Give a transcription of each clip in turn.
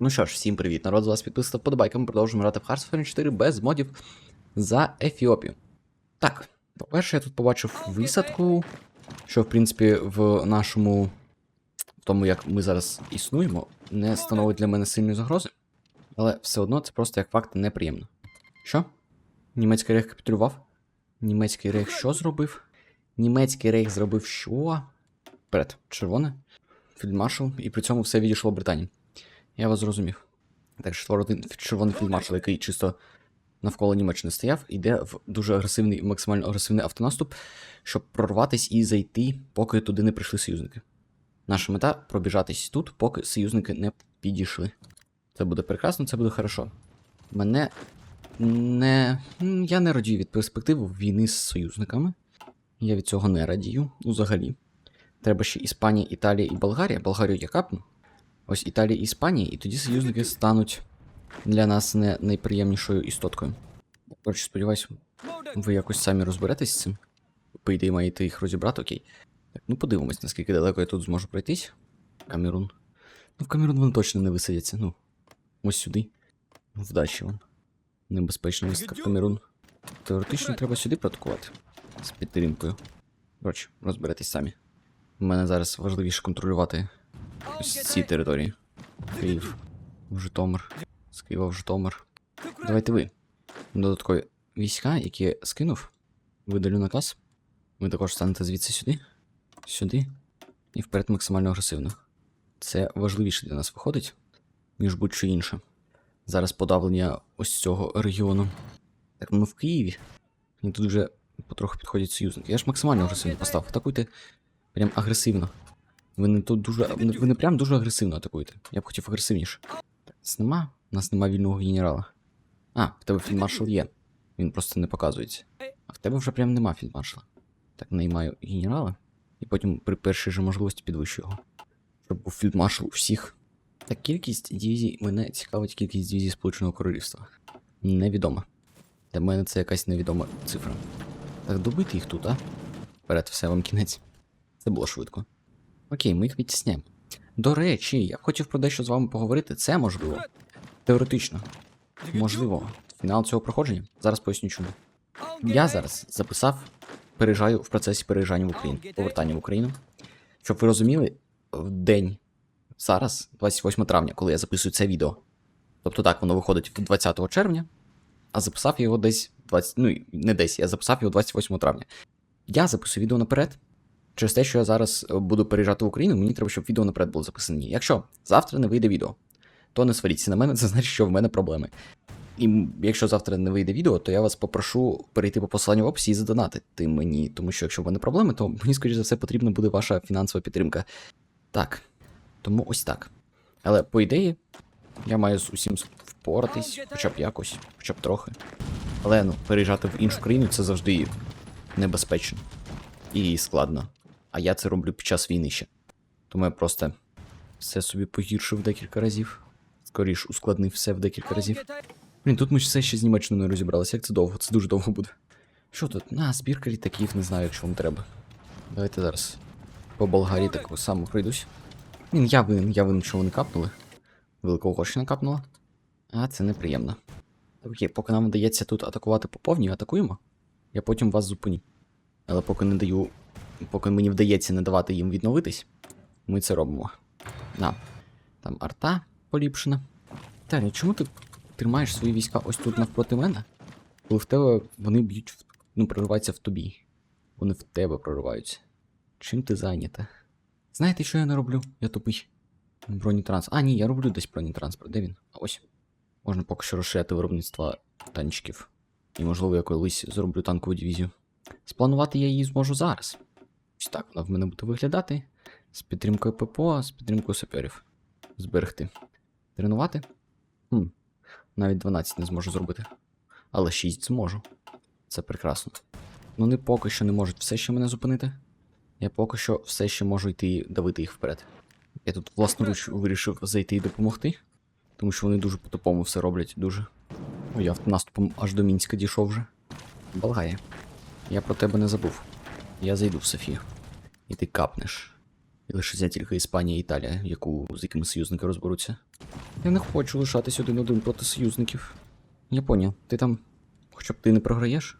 Ну що ж, всім привіт, народ, з вас підписав подобайка. Ми продовжуємо грати в Hearthstone 4 без модів за Ефіопію. Так, по-перше, я тут побачив висадку, що, в принципі, в нашому, в тому, як ми зараз існуємо, не становить для мене сильної загрози. Але все одно це просто як факт неприємно. Що? Німецький рейх капітулював? Німецький рейх що зробив? Німецький рейх зробив що? Вперед, червоне. Фільдмаршал, і при цьому все відійшло Британії. Я вас зрозумів. Так, червоний, червоний фільдмаршал, який чисто навколо Німеччини стояв, йде в дуже агресивний, максимально агресивний автонаступ, щоб прорватись і зайти, поки туди не прийшли союзники. Наша мета пробіжатись тут, поки союзники не підійшли. Це буде прекрасно, це буде хорошо. Мене не. Я не радію від перспективи війни з союзниками. Я від цього не радію взагалі. Треба ще Іспанія, Італія і Болгарія. Болгарію я капну. Ось Італія і Іспанія, і тоді союзники стануть для нас не найприємнішою істоткою. Коротше, сподіваюсь, ви якось самі розберетесь з цим. По ідеї, маєте їх розібрати, окей. Так, ну подивимось, наскільки далеко я тут зможу пройтись. Камерун. Ну, в Камерун вони точно не висадяться. Ну, ось сюди. Вдачі вам. Небезпечна в Камерун. Теоретично треба сюди протокувати. З підтримкою. Коротше, розберетесь самі. У мене зараз важливіше контролювати ось ці території. Київ, Житомир, з Києва в Житомир. Давайте ви. Додаткові війська, які я скинув, видалю наказ. Ви також станете звідси сюди, сюди і вперед максимально агресивно. Це важливіше для нас виходить, ніж будь-що інше. Зараз подавлення ось цього регіону. Так, ми в Києві. І тут вже потроху підходять союзники. Я ж максимально агресивно поставив. Атакуйте прям агресивно. Ви не тут дуже. Ви не прям дуже агресивно атакуєте. Я б хотів агресивніше. Нас нема? У нас нема вільного генерала. А, в тебе фільдмаршал є. Він просто не показується. А в тебе вже прям нема фільдмаршала. Так, наймаю генерала. І потім при першій же можливості підвищую його. Щоб був фільдмаршал у всіх. Так, кількість дивізій мене цікавить кількість дивізій Сполученого Королівства. Невідома. Для мене це якась невідома цифра. Так, добити їх тут, а? Вперед, все вам кінець. Це було швидко. Окей, ми їх відтісняємо. До речі, я б хотів про дещо з вами поговорити. Це можливо. Теоретично. Можливо. Фінал цього проходження. Зараз поясню чому. Я зараз записав, переїжджаю в процесі переїжджання в Україну, повертання в Україну. Щоб ви розуміли, в день зараз, 28 травня, коли я записую це відео. Тобто так, воно виходить 20 червня, а записав його десь 20, ну не десь, я записав його 28 травня. Я записую відео наперед, Через те, що я зараз е, буду переїжджати в Україну, мені треба, щоб відео наперед було записані. Якщо завтра не вийде відео, то не сваріться на мене, це значить, що в мене проблеми. І якщо завтра не вийде відео, то я вас попрошу перейти по посиланню в описі і задонатити мені, тому що якщо в мене проблеми, то мені, скоріш за все, потрібна буде ваша фінансова підтримка. Так. Тому ось так. Але по ідеї, я маю з усім впоратись, хоча б якось, хоча б трохи. Але ну, переїжджати в іншу країну це завжди небезпечно і складно. А я це роблю під час війни ще. Тому я просто все собі погіршив декілька разів. Скоріш ускладнив все в декілька разів. Блін, тут ми все ще з Німеччиною не розібралися. Як це довго? Це дуже довго буде. Що тут? На, збірка літаків, не знаю, якщо вам треба. Давайте зараз по Болгарії так само пройдусь. Блін, я винен, я винен, що вони капнули. Великоугорщина капнула. А це неприємно. Окей, поки нам вдається тут атакувати по повній, атакуємо. Я потім вас зупиню. Але поки не даю. Поки мені вдається не давати їм відновитись, ми це робимо. На. Там арта поліпшена. Таня, чому ти тримаєш свої війська ось тут навпроти мене? Коли в тебе вони б'ють, в- ну, прориваються в тобі. Вони в тебе прориваються. Чим ти зайнята? Знаєте, що я не роблю? Я тупий. Бронетранспорт. А, ні, я роблю десь бронетранспорт. Де він? А ось. Можна поки що розширяти виробництво танчиків. І, можливо, я колись зроблю танкову дивізію. Спланувати я її зможу зараз. Ось так вона в мене буде виглядати. З підтримкою ППО, з підтримкою саперів. Зберегти. Тренувати? Хм. Навіть 12 не зможу зробити. Але 6 зможу. Це прекрасно. Ну, вони поки що не можуть все ще мене зупинити. Я поки що все ще можу йти давити їх вперед. Я тут власноруч вирішив зайти і допомогти, тому що вони дуже по-тупому все роблять, дуже. Ой, я наступом аж до Мінська дійшов вже. Болгає. Я про тебе не забув. Я зайду в Софію. І ти капнеш. І лишиться тільки Іспанія і Італія, яку з якими союзники розберуться. Я не хочу лишатись один-один проти союзників. Японія, ти там. Хоча б ти не програєш?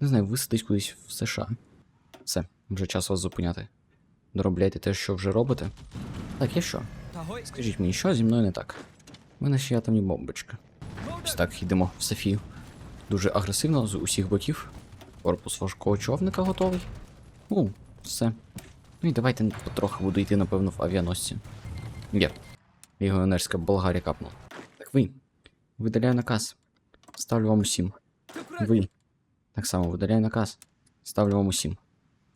Не знаю, висадись кудись в США. Все, вже час вас зупиняти. Доробляйте те, що вже робите. Так, я що? Скажіть мені, що зі мною не так? У мене ще атомні бомбочки. Ось так, йдемо в Софію. Дуже агресивно з усіх боків. Корпус важкого човника готовий. У, все. Ну і давайте потрохи буду йти, напевно, в авіаносці. Є. Легіонерська Болгарія капнула. Так ви. Видаляю наказ. Ставлю вам усім. Ви. Так само видаляю наказ. Ставлю вам усім.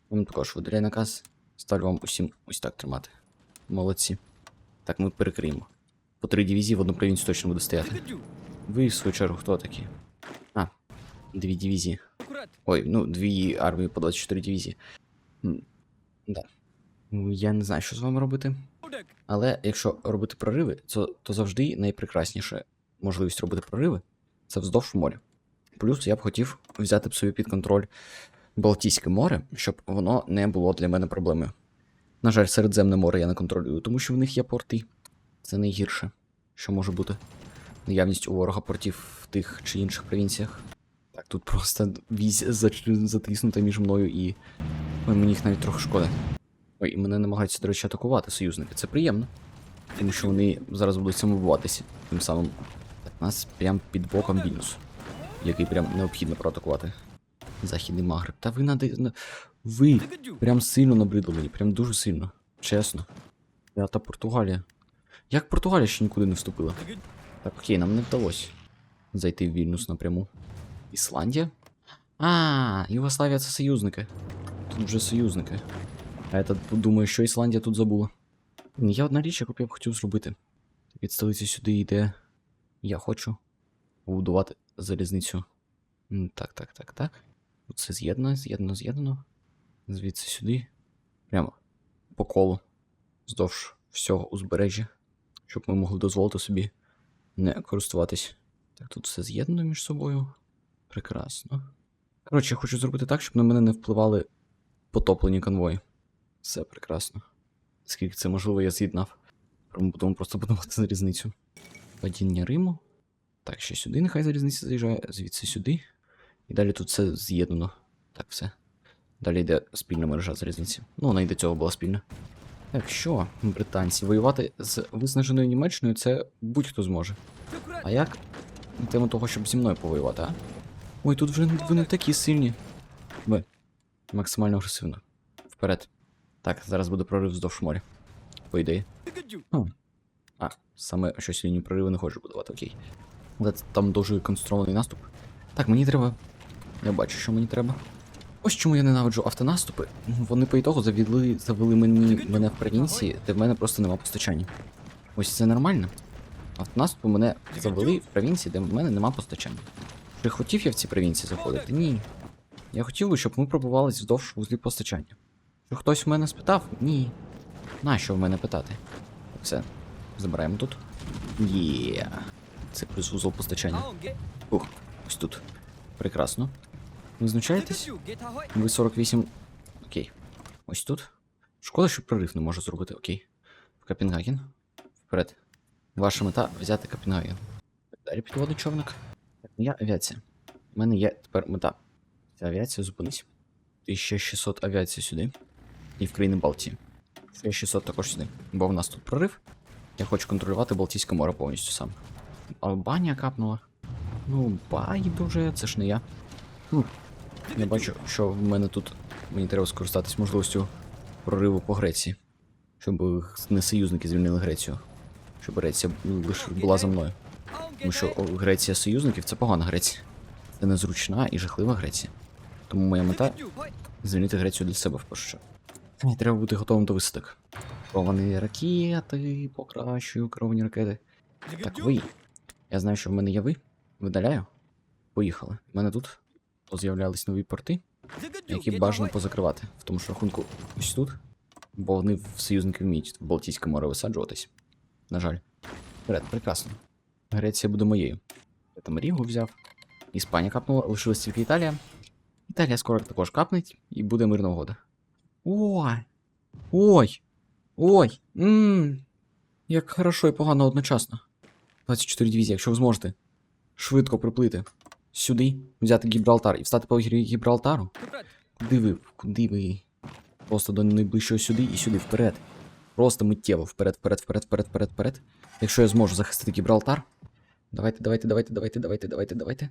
Вам також видаляю наказ. Ставлю вам усім ось так тримати. Молодці. Так, ми перекриємо. По три дивізії в одну провінцію точно буде стояти. Ви, в свою чергу, хто такі? А, дві дивізії. Ой, ну, дві армії по 24 дивізії. Да. Ну, Я не знаю, що з вами робити. Але якщо робити прориви, то, то завжди найпрекрасніше можливість робити прориви це вздовж моря. Плюс я б хотів взяти б собі під контроль Балтійське море, щоб воно не було для мене проблемою. На жаль, Середземне море я не контролюю, тому що в них є порти. Це найгірше, що може бути. Наявність у ворога портів в тих чи інших провінціях. Так, тут просто візь затиснута між мною і. Ой, мені їх навіть трохи шкода. Ой, і мене намагаються, до речі, атакувати союзники. Це приємно. Тому що вони зараз будуть самовбиватися. Тим самим. Нас прям під боком Вільнюс, який прям необхідно проатакувати. Західний Магреб. Та ви нади... Ви прям сильно набридли мені, прям дуже сильно. Чесно. Я та Португалія. Як Португалія ще нікуди не вступила? Так, окей, нам не вдалося зайти в Вільнюс напряму. Ісландія? А, Югославія це союзники. Вже союзники. А я тут думаю, що Ісландія тут забула. Є одна річ, яку б я б хотів зробити. Від столиці сюди йде. Я хочу побудувати залізницю. Так, так, так, так. Все з'єднано, з'єднано, з'єднано. Звідси сюди. Прямо по колу. Вздовж всього узбережжя. Щоб ми могли дозволити собі не користуватись. Так, тут все з'єднано між собою. Прекрасно. Коротше, я хочу зробити так, щоб на мене не впливали потоплені конвої. Все прекрасно. Скільки це можливо, я з'єднав. Будемо просто будувати залізницю. Падіння Риму. Так, ще сюди нехай залізниця заїжджає, звідси сюди. І далі тут все з'єднано. Так, все. Далі йде спільна мережа залізниці. Ну, вона і до цього була спільна. Так що, британці, воювати з виснаженою Німеччиною це будь-хто зможе. А як на тему того, щоб зі мною повоювати, а? Ой, тут вже ви не такі сильні. Максимально агресивно. Вперед. Так, зараз буде прорив вздовж моря. По ідеї. А, саме щось лінію прориву не хочу будувати, окей. Але там дуже конструований наступ. Так, мені треба. Я бачу, що мені треба. Ось чому я ненавиджу автонаступи. Вони по ітогу завели, завели мені мене в провінції, де в мене просто нема постачання. Ось це нормально. Автонаступи мене завели в провінції, де в мене нема постачання. Чи хотів я в ці провінції заходити? Ні. Я хотів би, щоб ми пробувались вздовж вузлів постачання. Чи хтось у мене спитав? Ні. Нащо в мене питати? Все, забираємо тут. Є. Це плюс вузол постачання. Ух, ось тут. Прекрасно. Визначаєтесь? Ви 48. Окей. Ось тут. Шкода, що прорив не можу зробити, окей. В Копенгаген. Вперед. Ваша мета взяти Копенгаген. Далі підводний човник. Так, моя авіація. У мене є тепер мета. Авіація зупинись. 1600 авіації сюди. І в країни Балтії. 1600 також сюди. Бо в нас тут прорив. Я хочу контролювати Балтійське море повністю сам. Албанія капнула. Ну, байдуже, це ж не я. Ну, я бачу, що в мене тут мені треба скористатись можливістю прориву по Греції. Щоб не союзники звільнили Грецію. Щоб Греція лише була за мною. Тому що Греція союзників це погана Греція. Це незручна і жахлива Греція. Тому моя мета звільнити Грецію для себе в першу. Мені треба бути готовим до висадок. Керовані ракети, покращую керовані ракети. Так, ви. Я знаю, що в мене є ви. Видаляю. Поїхали. У мене тут з'являлись нові порти, які бажано позакривати. В тому ж рахунку ось тут. Бо вони в союзники вміють в Балтійське море висаджуватись. На жаль. Вперед, прекрасно. Греція буде моєю. Я там Рігу взяв. Іспанія капнула, лишилась тільки Італія. Італія скоро також капнеть, і буде мирна угода. Ой! Ой! Ой! Ммм! Як хорошо і погано одночасно. 24 дивізії, якщо ви зможете. Швидко приплити. Сюди, взяти Гібралтар і встати по Гібралтару. Куди ви? Куди ви? Просто до найближчого сюди і сюди, вперед. Просто миттєво, вперед, вперед, вперед, вперед, вперед, вперед. Якщо я зможу захистити Гібралтар. Давайте, давайте, давайте, давайте, давайте, давайте, давайте.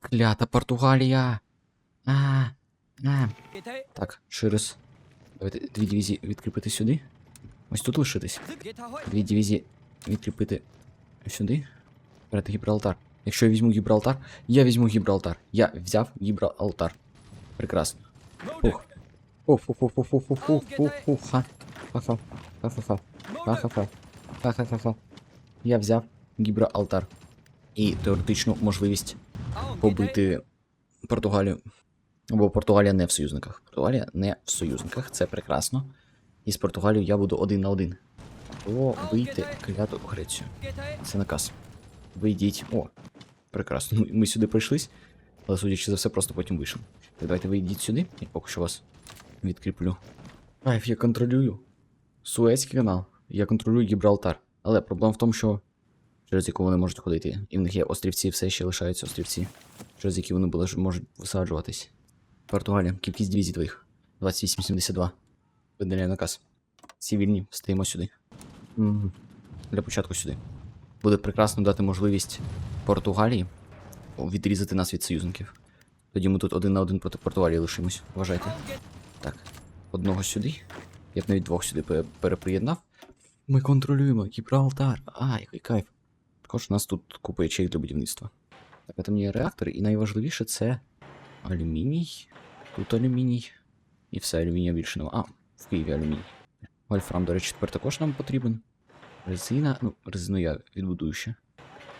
Клята Португалія. А, а. Так, через. Давайте дві дивізії відкріпити сюди. Ось тут лишитись. Дві дивізії відкріпити сюди. Брати Гібралтар. Якщо я візьму Гібралтар, я візьму Гібралтар. Я взяв Гібралтар. Прекрасно. Фух, ха. Ха-ха. Ха-ха-ха. Ха-ха-ха. Ха-ха-ха. Я взяв Гібралтар. І теоретичну можливість побити Португалію. Бо Португалія не в союзниках. Португалія не в союзниках, це прекрасно. І з Португалією я буду один на один. О, вийти кляту Грецію. Це наказ. Вийдіть. О, прекрасно. Ми, ми сюди прийшлись, але судячи за все, просто потім вийшов. Так, давайте ви йдіть сюди, я поки що вас відкріплю. Кайф, я контролюю. Суецький канал. Я контролюю Гібралтар. Але проблема в тому, що через яку вони можуть ходити. І в них є острівці, все ще лишаються острівці, через які вони були, можуть висаджуватись. Португалія, кількість дивізій твоїх. 2872. Видаляю наказ. Всі вільні, стаємо сюди. Для початку сюди. Буде прекрасно дати можливість Португалії відрізати нас від союзників. Тоді ми тут один на один проти Португалії лишимось. Вважайте. Так, одного сюди. Я б навіть двох сюди переприєднав. Ми контролюємо Гібралтар. А, який кайф. Також у нас тут купа ячеїв для будівництва. Так, там є реактори, і найважливіше це алюміній. Тут алюміній. І все, алюмінія більше нема. А, в Києві алюміній. Вольфрам, до речі, тепер також нам потрібен. Резина. Ну, резину я відбудую ще.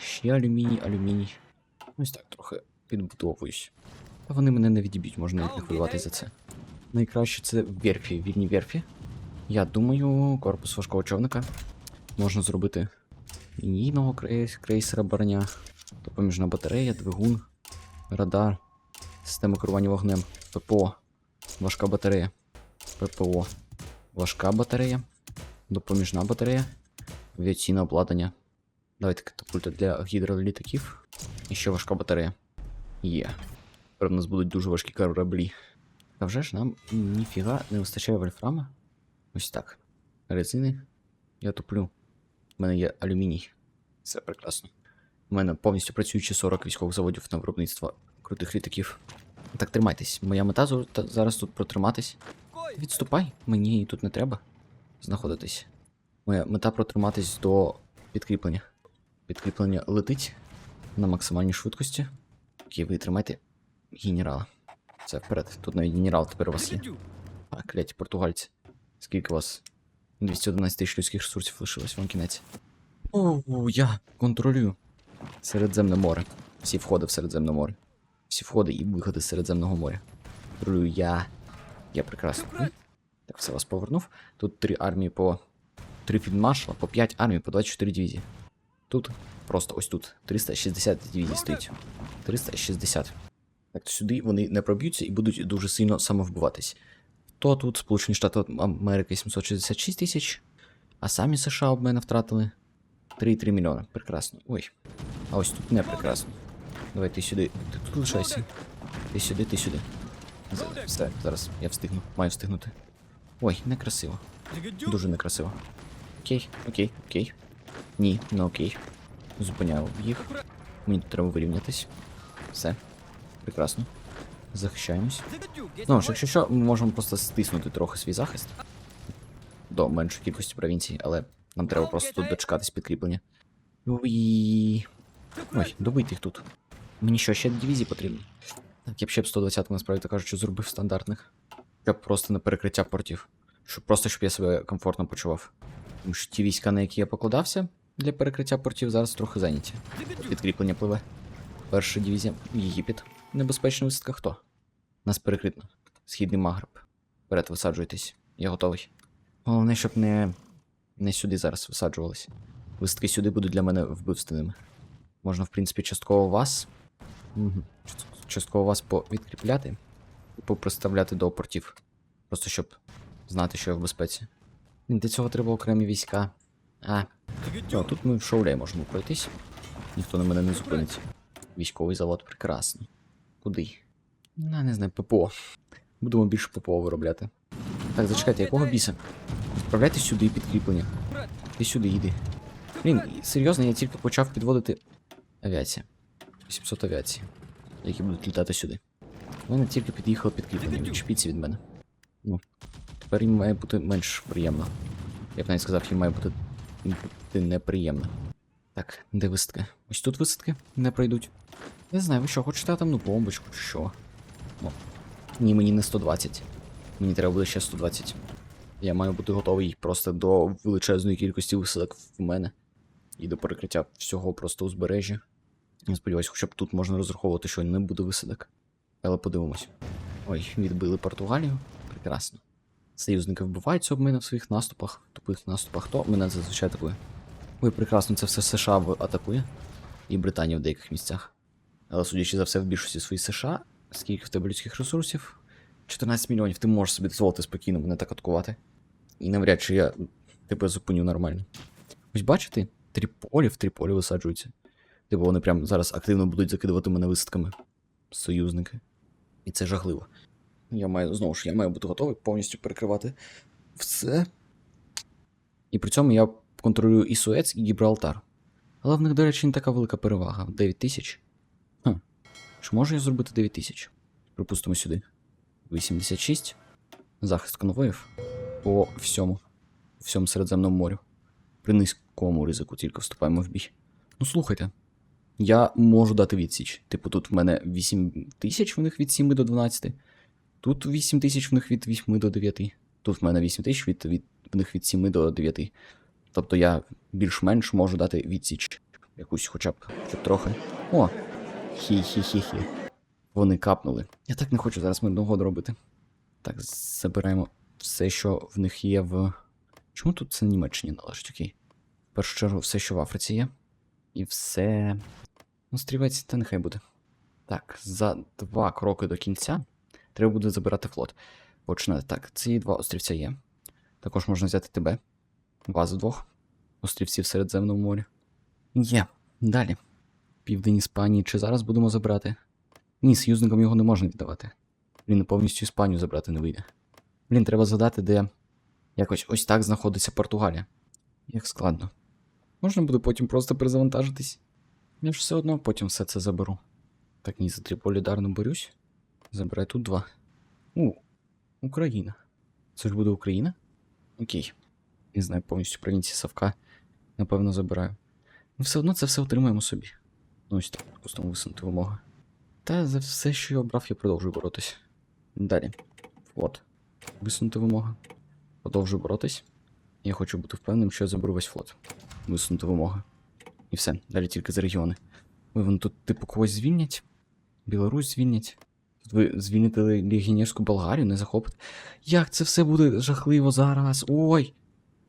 Ще алюміній, алюміній. Ось так трохи підбудовуюсь. Та вони мене не відіб'ють, можна навіть не хвилюватися за це. Найкраще це верфі, вільні верфі. Я думаю, корпус важкого човника можна зробити лінійного крейс- крейсера броня, допоміжна батарея, двигун, радар, система керування вогнем, ППО, важка батарея, ППО, важка батарея, допоміжна батарея, авіаційне обладнання. Давайте катапульта для гідролітаків. І ще важка батарея. Є. Тепер у нас будуть дуже важкі кораблі. А вже ж нам ніфіга не вистачає вольфрама. Ось так. Резини. Я туплю. У мене є алюміній. Це прекрасно. У мене повністю працюючі 40 військових заводів на виробництво крутих літаків. Так тримайтесь. Моя мета зараз тут протриматись. Відступай, мені тут не треба знаходитись. Моя мета протриматись до підкріплення. Підкріплення летить на максимальній швидкості. Окей, ви тримайте генерала. Це вперед. Тут навіть генерал тепер у вас є. А, кляті португальці. Скільки у вас? 211 тисяч людських ресурсів лишилось вам кінець. О, я контролюю. Середземне море. Всі входи в Середземне море. Всі входи і виходи з Середземного моря. Контролюю я. Я прекрасно. Так, все вас повернув. Тут три армії по. Три фільдмаршала, по 5 армій, по 24 дивізії. Тут, просто ось тут. 360 дивізій стоїть. 360. Так, то сюди вони не проб'ються і будуть дуже сильно самовбиватись. То тут Сполучені Штати Америки 766 тисяч, а самі США об мене втратили 3,3 мільйона. Прекрасно. Ой. А ось тут не прекрасно. Давай ти сюди. Ти тут лишайся. Ти сюди, ти сюди. Все, зараз я встигну. Маю встигнути. Ой, некрасиво. Дуже некрасиво. Окей, окей, окей. Ні, не окей. Зупиняю їх. Мені тут треба вирівнятись. Все. Прекрасно. Захищаємось. Ну ж, якщо що, ми можемо просто стиснути трохи свій захист до меншої кількості провінцій, але нам треба просто тут дочекатись підкріплення. Ой, добити їх тут. Мені що, ще дивізії потрібно? Так, я б ще б 120 насправді так кажучи, зробив стандартних. Щоб просто на перекриття портів. Щоб просто щоб я себе комфортно почував. Тому що ті війська, на які я покладався для перекриття портів, зараз трохи зайняті. Підкріплення пливе. Перша дивізія Єгипет. Небезпечна висадка хто? Нас перекритно. Східний Магреб. Вперед висаджуйтесь. Я готовий. Головне, щоб не. не сюди зараз висаджувались. Висадки сюди будуть для мене вбивственними. Можна, в принципі, частково вас. Частково вас повідкріпляти і попроставляти до портів. Просто щоб знати, що я в безпеці. Для цього треба окремі війська. А, о, тут ми в шоулей можемо пройтись. Ніхто на мене не зупинить. Військовий завод прекрасно. Куди? Ну, не знаю, ППО. Будемо більше ППО виробляти. Так, зачекайте, якого біса? Відправляйте сюди підкріплення. Ти сюди йди. Блін, серйозно, я тільки почав підводити авіація. 800 авіації, які будуть літати сюди. У мене тільки під'їхало підкріплення, відчепіться від мене. Ну, тепер їм має бути менш приємно. Я б навіть сказав, їм має бути неприємно. Так, де висадки? Ось тут висадки не пройдуть. Не знаю, ви що, хочете атомну бомбочку, чи що? О. Ні, мені не 120. Мені треба буде ще 120. Я маю бути готовий просто до величезної кількості висадок в мене. І до перекриття всього просто узбережжя. Я сподіваюся, хоча б тут можна розраховувати, що не буде висадок. Але подивимось. Ой, відбили Португалію. Прекрасно. Союзники вбиваються об мене в своїх наступах, тупих наступах. То мене зазвичай атакує. Ой, прекрасно, це все США атакує. І Британія в деяких місцях. Але судячи за все, в більшості своїх США, скільки в тебе людських ресурсів? 14 мільйонів, ти можеш собі дозволити спокійно мене так атакувати. І навряд чи я тебе зупиню нормально. Ось бачите, тріполі в тріполі висаджуються. Типу вони прям зараз активно будуть закидувати мене висадками. Союзники. І це жахливо. Я маю, знову ж, я маю бути готовий повністю перекривати все. І при цьому я контролюю і Суец, і Гібралтар. Але в них, до речі, не така велика перевага. 9 тисяч. Чи можу я зробити 9 тисяч? Припустимо сюди. 86. Захист конвоїв по всьому. Всьому Середземному морю. При низькому ризику тільки вступаємо в бій. Ну слухайте. Я можу дати відсіч. Типу, тут в мене 8 тисяч, в них від 7 до 12. Тут 8 тисяч в них від 8 до 9. Тут в мене 8 тисяч від, від, в них від 7 до 9. Тобто я більш-менш можу дати відсіч. Якусь хоча б, хоча б трохи. О! Хі-хі-хі-хі. Вони капнули. Я так не хочу зараз мирну угоду робити. Так, забираємо все, що в них є в. Чому тут це Німеччині належить? Окей. В першу чергу, все, що в Африці є. І все. Ну, стрівець, та нехай буде. Так, за два кроки до кінця треба буде забирати флот. Починати так, ці два острівця є. Також можна взяти тебе. Вас двох. Острівці в Середземному морі. Є. Далі. Південь Іспанії. Чи зараз будемо забрати? Ні, союзникам його не можна віддавати. Блін, повністю Іспанію забрати не вийде. Блін, треба згадати, де якось ось так знаходиться Португалія. Як складно. Можна буде потім просто перезавантажитись. Я ж все одно потім все це заберу. Так, ні, за Тріполі дарно борюсь. Забирай тут два. У, Україна. Це ж буде Україна? Окей. Не знаю, повністю провінції Савка. Напевно, забираю. Ну, все одно це все отримаємо собі. Ну, ось так, пустимо висунути вимоги. Та за все, що я обрав, я продовжую боротись. Далі. Флот. Висунути вимога. Продовжую боротись. Я хочу бути впевненим, що я заберу весь флот. Висунути вимога. І все. Далі тільки за регіони. Ви вони тут, типу, когось звільнять? Білорусь звільнять. Тут ви звільните Легінєвську Болгарію, не захопите. Як це все буде жахливо зараз? Ой!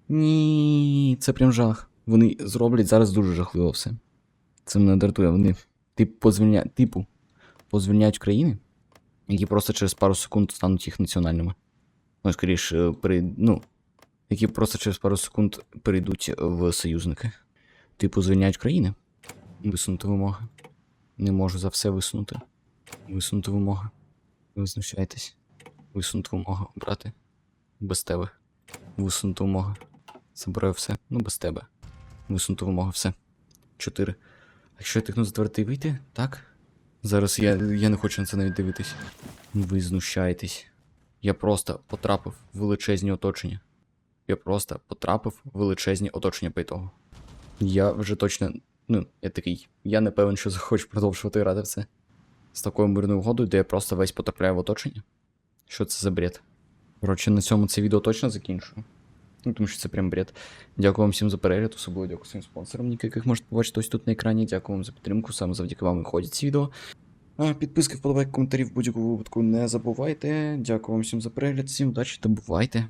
Ні, це прям жах. Вони зроблять зараз дуже жахливо все. Це мене дратує. Вони типу, позвільняють, типу, позвільняють країни, які просто через пару секунд стануть їх національними. Ну, скоріше, при... ну, які просто через пару секунд перейдуть в союзники. Типу, звільняють країни. Висунути вимоги. Не можу за все висунути. Висунути вимоги. Ви знущаєтесь. Висунути вимоги, брати. Без тебе. Висунути вимоги. Забираю все. Ну, без тебе. Висунути вимоги, все. Чотири. А якщо я тикну затвердити і вийти, так? Зараз я, я не хочу на це навіть дивитись. Ви знущаєтесь. Я просто потрапив в величезні оточення. Я просто потрапив в величезні оточення по ітогу. Я вже точно. Ну, я такий. Я не певен, що захочу продовжувати грати в це. З такою мирною угодою, де я просто весь потрапляю в оточення. Що це за бред? Коротше, на цьому це відео точно закінчую. Ну, тому що це прям бред. Дякую вам всім за перегляд, особливо дякую своїм спонсорам, яких можете побачити ось тут на екрані. Дякую вам за підтримку, саме завдяки вам виходять ці відео. Підписки, вподобайки, коментарі в будь-якому випадку не забувайте. Дякую вам всім за перегляд, всім удачі та бувайте.